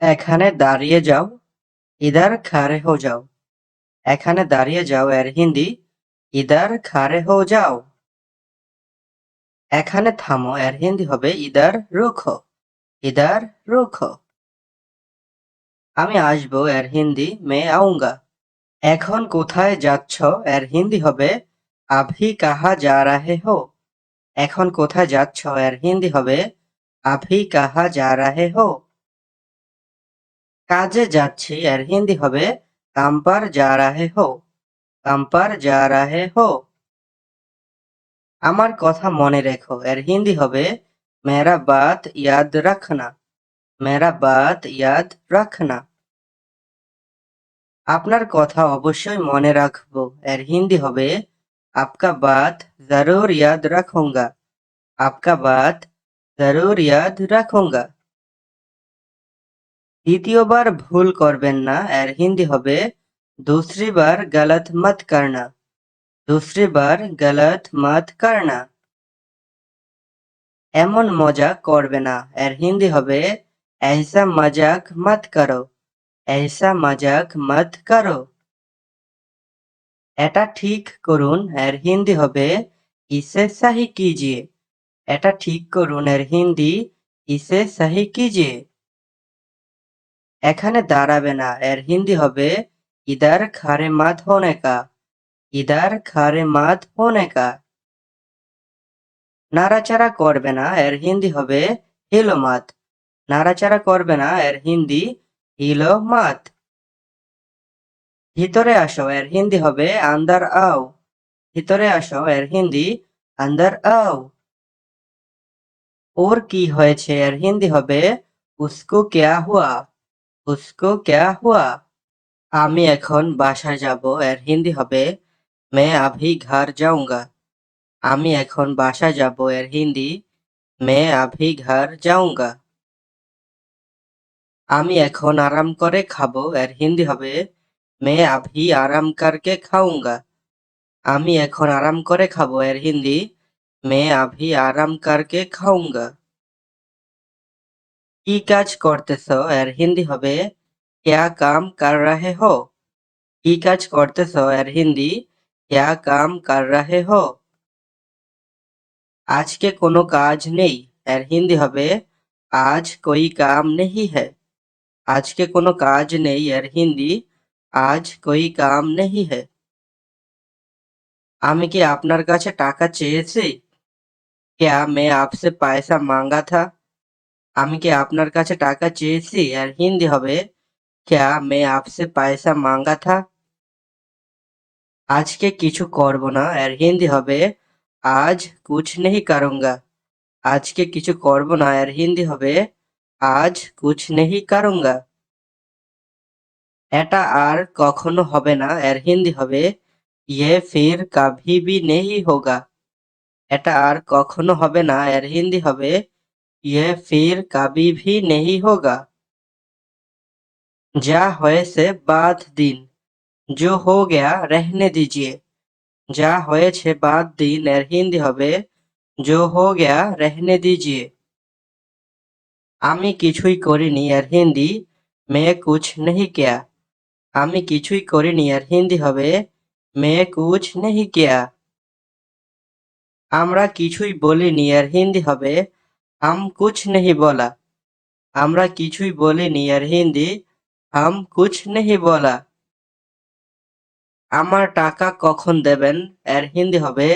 এখানে দাঁড়িয়ে যাও ইধার খাড়ে হো যাও। এখানে দাঁড়িয়ে যাও, এর হিন্দি ইধার খারে হো যাও। এখানে থামো, এর হিন্দি হবে ইধার রুখো ইধার রুখো। আমি আসব, এর হিন্দি, মে আউঙ্গা। এখন কোথায় যাচ্ছ, এর হিন্দি হবে, আভি কাহা যা রাহে হো। এখন কোথায় যাচ্ছ, এর হিন্দি হবে, আভি কাহা যা রাহে হো। কাজে যাচ্ছি এর হিন্দি হবে, কাম্পার যা রাহে হো, কাম্পার যা রাহে হো। আমার কথা মনে রেখো এর হিন্দি হবে, মেরা বাত ইয়াদ রাখনা, মেরা বাত ইয়াদ রাখনা। আপনার কথা অবশ্যই মনে রাখব এর হিন্দি হবে, আপকা বাত জরুর ইয়াদ রাখুঙ্গা, আপকা বাত জরুর ইয়াদ রাখুঙ্গা। দ্বিতীয়বার ভুল করবেন না এর হিন্দি হবে दूसरी बार गलत मत करना दूसरी बार गलत मत करना এমন মজা করবে না এর হিন্দি হবে ऐसा मजाक मत करो ऐसा मजाक मत करो এটা ঠিক করুন এর হিন্দি হবে ইসে সহি কিজিয়ে এটা ঠিক করুন এর হিন্দি ইসে সহি কিজিয়ে এখানে দাঁড়াবে না। এর হিন্দি হবে, ইদার খারে মাত হোনে কা। ইদার খারে মাত হোনে কা। নাড়াচাড়া করবে না। এর হিন্দি হবে, হিলো মাত নাড়াচাড়া করবে না। এর হিন্দি, হিলো মাত ভিতরে আসো। এর হিন্দি হবে, আন্দার আও। ভিতরে আসো। এর হিন্দি, আন্দার আও। ওর কি হয়েছে? এর হিন্দি হবে, উসকো কেয়া হুয়া? উসকো ক্যা হুয়া? আমি এখন বাসায় যাব, এর হিন্দি হবে, মে আভি ঘর যাউঙ্গা আমি এখন বাসায় যাব, এর হিন্দি, মে আভি ঘর যাউঙ্গা আমি এখন আরাম করে খাব, এর হিন্দি হবে, মে আভি আরাম করকে খাউঙ্গা আমি এখন আরাম করে খাব, এর হিন্দি, মে আভি আরাম করকে খাউঙ্গা কি কাজ করতেছ এর হিন্দি হবে क्या काम कर रहे हो কি কাজ করতেছ এর হিন্দি क्या काम कर रहे हो আজকে কোনো কাজ নেই এর হিন্দি হবে আজ कोई काम नहीं है আজকে কোনো কাজ নেই এর হিন্দি আজ कोई काम नहीं है আমি কি আপনার কাছে টাকা চেয়েছি क्या मैं आपसे पैसा मांगा था আমি কি আপনার কাছে টাকা চেয়েছি আর হিন্দি হবে? ক্যা মে আপসে পয়সা মাঙ্গা থা? আজকে কিছু করব না আর হিন্দি হবে। আজ কুছ নেই কারুঙ্গা। আজকে কিছু করব না আর হিন্দি হবে। আজ কুছ নেই কারুঙ্গা। এটা আর কখনো হবে না এর হিন্দি হবে। ইয়ে ফির কাভি বি নেহি হোগা। এটা আর কখনো হবে না এর হিন্দি হবে। ये फिर कभी भी नहीं होगा যা হয়েছে বাদ দিন जो हो गया रहने दीजिए যা হয়েছে বাদ দিন এর হিন্দি হবে जो हो गया रहने दीजिए আমি কিছুই করিনি এর হিন্দি मैं कुछ नहीं किया আমি কিছুই করিনি এর হিন্দি হবে मैं कुछ नहीं किया আমরা কিছুই বলিনি এর হিন্দি হবে হাম কুছ নেহি বলা আমরা কিছুই বলিনি আর হিন্দি হাম কুছ নেহি বলা আমার টাকা কখন দেবেন এর হিন্দি হবে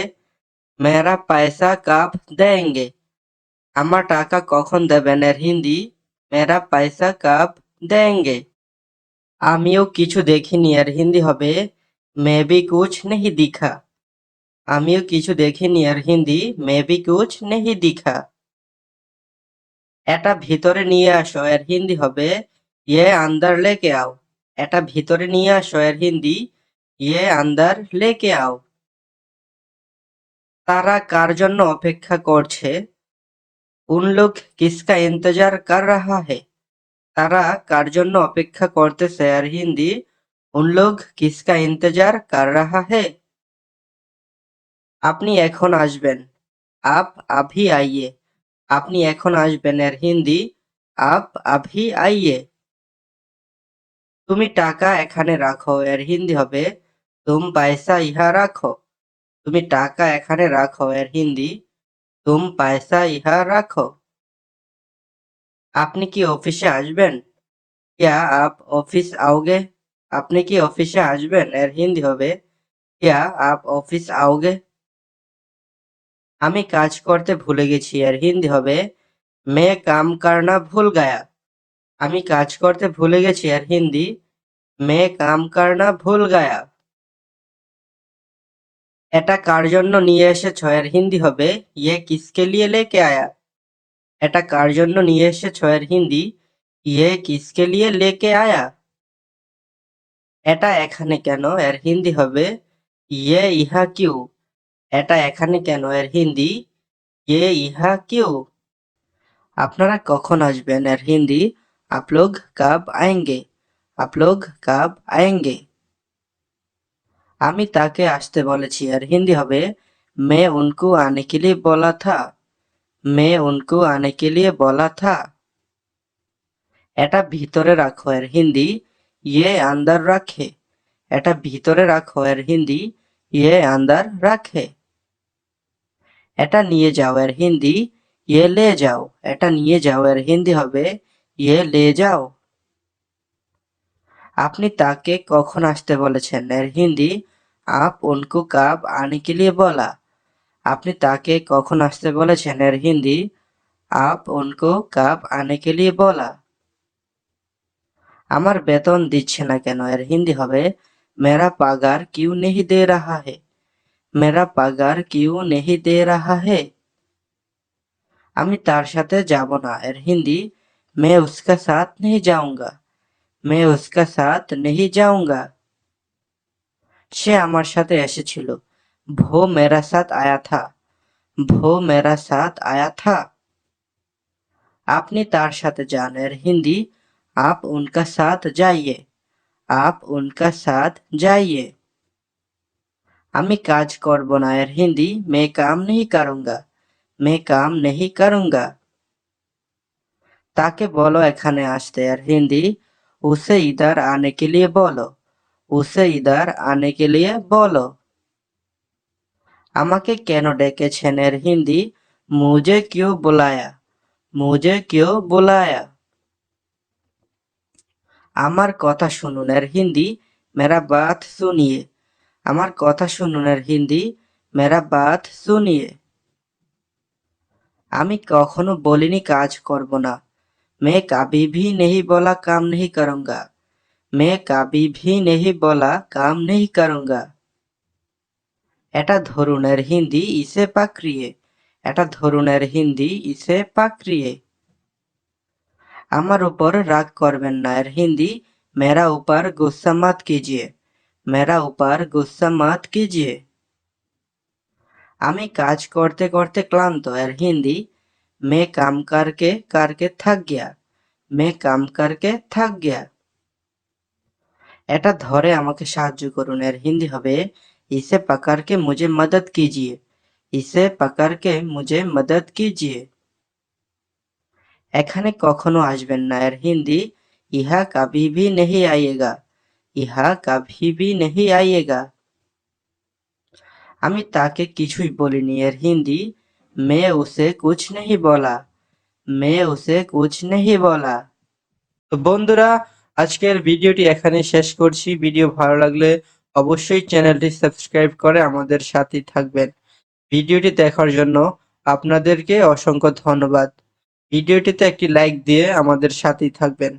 মেরা পয়সা কাপ দেঙ্গে আমার টাকা কখন দেবেন এর হিন্দি মেরা পয়সা কাপ দেঙ্গে আমিও কিছু দেখিনি আর হিন্দি হবে মেবি কুছ নেহি দিখা আমিও কিছু দেখিনি আর হিন্দি মেবি কুছ নেহি দিখা এটা ভিতরে নিয়ে আসো, এর হিন্দি হবে ইয়ে আন্দার লেকে আও। এটা ভিতরে নিয়ে আসো, এর হিন্দি ইয়ে আন্দার লেকে আও। তারা কার জন্য অপেক্ষা করছে? উন লোক কিসকা ইন্তজার কর রাহা হে? তারা কার জন্য অপেক্ষা করতেছে আর হিন্দি উন লোক কিসকা ইন্তজার কর রাহা হে? আপনি এখন আসবেন। আপ আভি আইয়ে। আপনি এখন আসবেন এর হিন্দি আপ আভি আইয়ে তুমি টাকা এখানে রাখো এর হিন্দি হবে তুম পয়সা ইহা রাখো তুমি টাকা এখানে রাখো এর হিন্দি তুম পয়সা ইহা রাখো আপনি কি অফিসে আসবেন क्या आप ऑफिस आओगे আপনি কি অফিসে আসবেন এর হিন্দি হবে क्या आप ऑफिस आओगे আমি কাজ করতে ভুলে গেছি আর হিন্দি হবে, মে কাম কারনা ভুল গায়া। আমি কাজ করতে ভুলে গেছি আর হিন্দি, মে কাম কারনা ভুল গায়া। এটা কার জন্য নিয়ে এসেছ আর হিন্দি হবে ইয়ে কিসকে লিয়ে লেকে আয়া? এটা কার জন্য নিয়ে এসেছ আর হিন্দি ইয়ে কিসকে লিয়ে লেকে আয়া? এটা এখানে কেন এর হিন্দি হবে ইয়ে ইহা কিউ? এটা এখানে কেন এর হিন্দি ये ইহা কিউ আপনারা কখন আসবেন এর হিন্দি आप लोग कब आएंगे आप लोग कब आएंगे আমি তাকে আসতে বলেছি এর হিন্দি হবে मैं उनको आने के लिए बोला था मैं उनको आने के लिए बोला था এটা ভিতরে রাখো এর হিন্দি ये अंदर रखे এটা ভিতরে রাখো এর হিন্দি ये अंदर रखे এটা নিয়ে যাও, এর হিন্দি ইয়ে লে যাও, এটা নিয়ে যাও, এর হিন্দি হবে ইয়ে লে যাও। আপনি তাকে কখন আসতে বলেছেন? এর হিন্দি, আপ উনকু কাব আনে কে লিয়ে বলা। আপনি তাকে কখন আসতে বলেছেন? এর হিন্দি, আপ উনকু কাব আনে কে লিয়ে বলা। আমার বেতন দিচ্ছে না কেন? এর হিন্দি হবে, মেরা পাগার কিউ নেহি দে রাহা হে। मेरा पगार क्यों नहीं दे रहा है আমি তার সাথে যাব না এর হিন্দি मैं उसका साथ नहीं जाऊंगा मैं उसका साथ नहीं जाऊंगा সে আমার সাথে এসেছিল वो मेरा साथ आया था वो मेरा साथ आया था আপনি তার সাথে যান এর হিন্দি आप उनका साथ जाइए आप उनका साथ जाइए আমি কাজ করব না এর হিন্দি, মে কাম নেহি কারুঙ্গা। মে কাম নেহি কারুঙ্গা। তাকে বলো এখানে আসতে আর হিন্দি। উসে ইদার আনে কে লিয়ে বলো। উসে ইদার আনে কে লিয়ে বলো। আমাকে কেন ডেকেছেন এর হিন্দি? মুজে কিউ বোলায়া? মুজে কিউ বোলায়া? আমার কথা শুনুন এর হিন্দি। মেরা বাত শুনিয়ে। আমার কথা শুনুন আর হিন্দি মেরা বাত শুনিয়ে। আমি কখনো বলিনি কাজ করব না। মে কাবি ভি নেহি বলা কাম নেহি করঙ্গা। মে কাবি ভি নেহি বলা কাম নেহি করঙ্গা। এটা ধরুনের হিন্দি ইসে পাকড়িয়ে এটা ধরুনের হিন্দি ইসে পাকড়িয়ে আমার উপর রাগ করবেন না এর হিন্দি, মেরা উপর গুসামাত কিজিয়ে। मेरा ऊपर गुस्सा मत कीजिए আমি কাজ করতে করতে ক্লান্ত এর হিন্দি मैं काम करके करके थक गया मैं काम करके थक गया এটা ধরে আমাকে সাহায্য করুন এর হিন্দি হবে इसे पकड़ के मुझे मदद कीजिए इसे पकड़ के मुझे मदद कीजिए এখানে কখনো আসবেন না এর হিন্দি ইহা কবি ভি নেহি আইয়েগা ইহা কাভি ভি নেহি আইয়েগা। আমি তাকে কিছুই বলিনি, এর হিন্দি, মে উসে কুছ নেহি বলা, মে উসে কুছ নেহি বলা। বন্ধুরা, আজকের ভিডিওটি এখানে শেষ করছি। ভিডিও ভালো লাগলে অবশ্যই চ্যানেলটি সাবস্ক্রাইব করে আমাদের সাথে থাকবেন। ভিডিওটি দেখার জন্য আপনাদেরকে অসংখ্য ধন্যবাদ। ভিডিওটিতে একটি লাইক দিয়ে আমাদের সাথেই থাকবেন।